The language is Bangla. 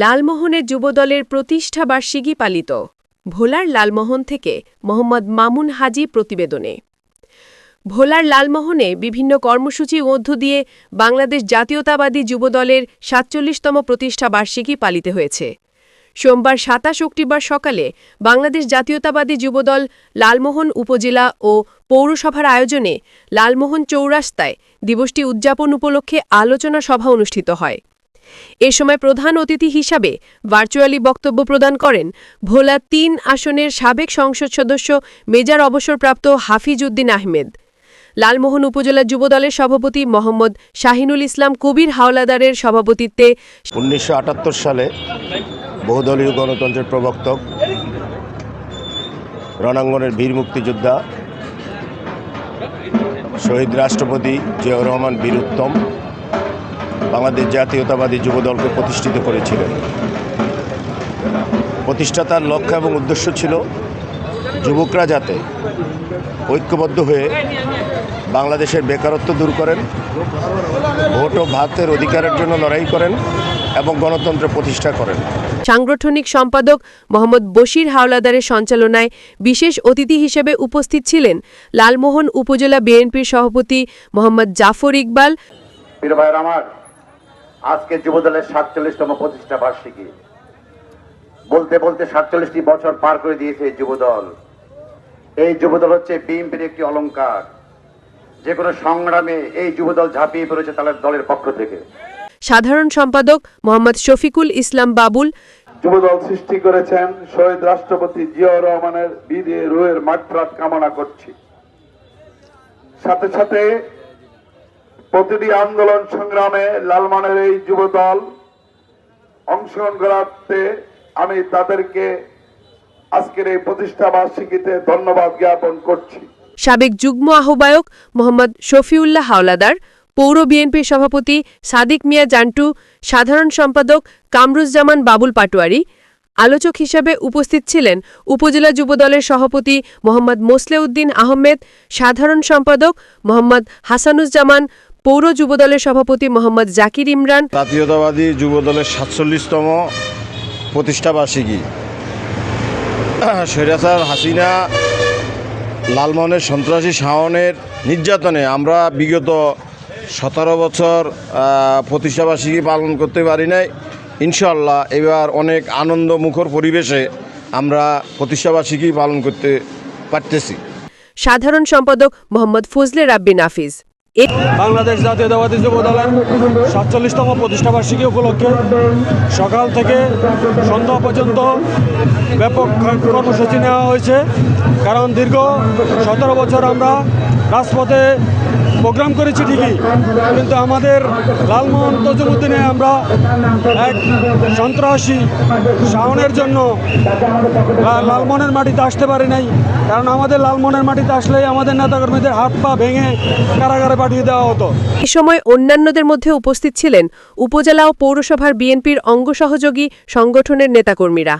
লালমোহনের যুবদলের প্রতিষ্ঠা বার্ষিকী পালিত। ভোলার লালমোহন থেকে মোহাম্মদ মামুন হাজি প্রতিবেদনে। ভোলার লালমোহনে বিভিন্ন কর্মসূচি মধ্য দিয়ে বাংলাদেশ জাতীয়তাবাদী যুবদলের সাতচল্লিশতম প্রতিষ্ঠা বার্ষিকী পালিত হয়েছে। সোমবার সাতাশ অক্টোবর সকালে বাংলাদেশ জাতীয়তাবাদী যুবদল লালমোহন উপজেলা ও পৌরসভার আয়োজনে লালমোহন চৌরাস্তায় দিবসটি উদযাপন উপলক্ষে আলোচনা সভা অনুষ্ঠিত হয়। এ সময় প্রধান অতিথি হিসাবে ভার্চুয়ালি বক্তব্য প্রদান করেন ভোলা তিন আসনের সাবেক সংসদ সদস্য মেজর অবসরপ্রাপ্ত হাফিজ উদ্দিন আহমেদ। লালমোহন উপজেলা যুবদলের সভাপতি মোহাম্মদ শাহিনুল ইসলাম কবির হাওলাদারের সভাপতিত্বে উনিশশো আটাত্তর সালে বহুদলীয় গণতন্ত্রের প্রবর্তক রণাঙ্গনের বীর মুক্তিযোদ্ধা, শহীদ রাষ্ট্রপতি জিয়াউর রহমান বীর উত্তম বাংলাদেশ জাতীয়তাবাদী যুবদলকে প্রতিষ্ঠিত করেছিলেন। প্রতিষ্ঠাতার লক্ষ্য এবং উদ্দেশ্য ছিল যুবকরা যাতে ঐক্যবদ্ধ হয়ে বাংলাদেশের বেকারত্ব দূর করেন ভোট ও ভাতের অধিকারের জন্য লড়াই করেন এবং গণতন্ত্র প্রতিষ্ঠা করেন। সাংগঠনিক সম্পাদক মোহাম্মদ বশির হাওলাদারের সঞ্চালনায় বিশেষ অতিথি হিসেবে উপস্থিত ছিলেন লালমোহন উপজেলা বিএনপির সভাপতি মোহাম্মদ জাফর ইকবাল। আমার আজকে যুবদলের সাতচল্লিশতম প্রতিষ্ঠা বার্ষিকী। বলতে বলতে সাতচল্লিশটি বছর পার করে দিয়েছে এই যুবদল। এই যুবদল হচ্ছে বিএনপির একটি অলংকার। যে কোনো সংগ্রামে এই যুবদল ঝাঁপিয়ে পড়েছে তাদের দলের পক্ষ থেকে। সাধারণ সম্পাদক মোহাম্মদ শফিকুল ইসলাম বাবুল। যুবদল সৃষ্টি করেছেন শহীদ রাষ্ট্রপতি জিয়াউর রহমানের বিদে রুহের মাঠফাত কামনা করছি। সাথে সাথে প্রতিটি আন্দোলন সংগ্রামে লালমানের এই যুবদল অংশগ্রহণ করাতে আমি তাদেরকে আজকের এই প্রতিষ্ঠা বার্ষিকীতে ধন্যবাদ জ্ঞাপন করছি। সাবেক যুগ্ম আহ্বায়ক মোহাম্মদ শফিউল্লাহ হাওলাদার, পৌর বিএনপির সভাপতি সাদিক মিয়া জান্টু, সাধারণ সম্পাদক কামরুজ্জামান বাবুল পাটোয়ারি, আলোচক হিসাবে উপস্থিত ছিলেন উপজেলা যুবদলের সভাপতি মোহাম্মদ মোসলেউদ্দিন আহমেদ, সাধারণ সম্পাদক মোহাম্মদ হাসানুজ্জামান পৌর যুবদলের সভাপতি মোহাম্মদ জাকির ইমরান। জাতীয়তাবাদী যুবদলের সাতচল্লিশতম প্রতিষ্ঠা বার্ষিকী। স্বৈরাচার হাসিনা লালমোহনের সন্ত্রাসী শাওনের নির্যাতনে আমরা বিগত সতেরো বছর আহ, প্রতিষ্ঠা বার্ষিকী পালন করতে পারি নাই। ইনশাল্লাহ এবার অনেক আনন্দ মুখর পরিবেশে আমরা প্রতিষ্ঠা বার্ষিকী পালন করতে পারতেছি। সাধারণ সম্পাদক মোহাম্মদ ফজলে রাব্বি নাফিজ। বাংলাদেশ জাতীয়তাবাদী যুব দলের সাতচল্লিশতম প্রতিষ্ঠাবার্ষিকী উপলক্ষে সকাল থেকে সন্ধ্যা পর্যন্ত ব্যাপক কর্মসূচি নেওয়া হয়েছে। কারণ দীর্ঘ সতেরো বছর আমরা রাজপথে প্রোগ্রাম করেছি ঠিকই, কিন্তু আমাদের লালমোহন তজুমুদ্দিনে আমরা এক সন্ত্রাসী শাওনের জন্য লালমোহনের মাটিতে আসতে পারি নাই। কারণ আমাদের লালমোহনের মাটিতে আসলেই আমাদের নেতাকর্মীদের হাত পা ভেঙে কারাগারে পাঠিয়ে দেওয়া হতো। এ সময় অন্যান্যদের মধ্যে উপস্থিত ছিলেন উপজেলা ও পৌরসভার বিএনপির অঙ্গ সহযোগী সংগঠনের নেতাকর্মীরা।